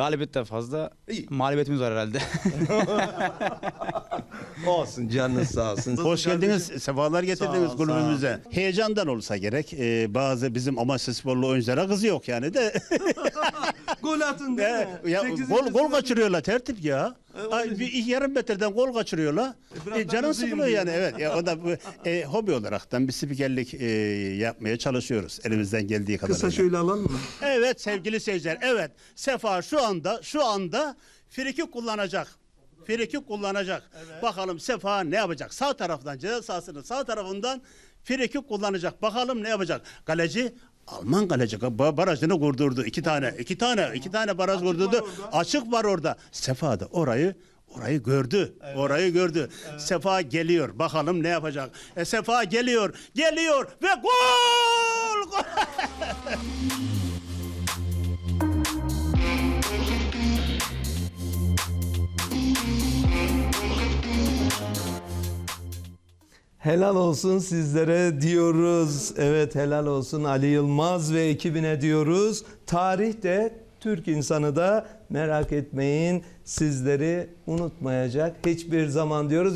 Galibiyet de fazla. İyi. Mağlubiyetimiz var herhalde. Olsun canınız sağ olsun. Hoş geldiniz, sefalar getirdiniz Sağ ol, kulübümüze. Heyecandan olsa gerek, e, bazı bizim amaçlı sporlu oyunculara kızı yok yani de. Gol atın değil ya, mi? ya, Sekizinci gol, gol sınıf- kaçırıyorlar tertip ya. E, Ay, öyle. bir yarım metreden gol kaçırıyorlar. biraz E, da canın kızıyım sıkılıyor yani evet. Ya, o da bu, e, hobi olaraktan bir spikerlik e, yapmaya çalışıyoruz elimizden geldiği kadarıyla. Kısa şöyle alalım mı? Evet sevgili seyirciler. Evet. Sefa şu anda şu anda friki kullanacak. Friki kullanacak. Bakalım Sefa ne yapacak? Sağ taraftan ceza sahasının sağ tarafından friki kullanacak. Bakalım ne yapacak? Kaleci Alman kaleci ba- barajını kurdurdu. iki tane, iki tane, iki tane baraj kurdurdu. var. Açık var orada. Sefa da orayı Orayı gördü. Orayı gördü. Sefa geliyor. Bakalım ne yapacak? E, Sefa geliyor. Geliyor ve gol! Helal olsun sizlere diyoruz. Evet helal olsun Ali Yılmaz ve ekibine diyoruz. Tarih de Türk insanı da merak etmeyin sizleri unutmayacak hiçbir zaman diyoruz.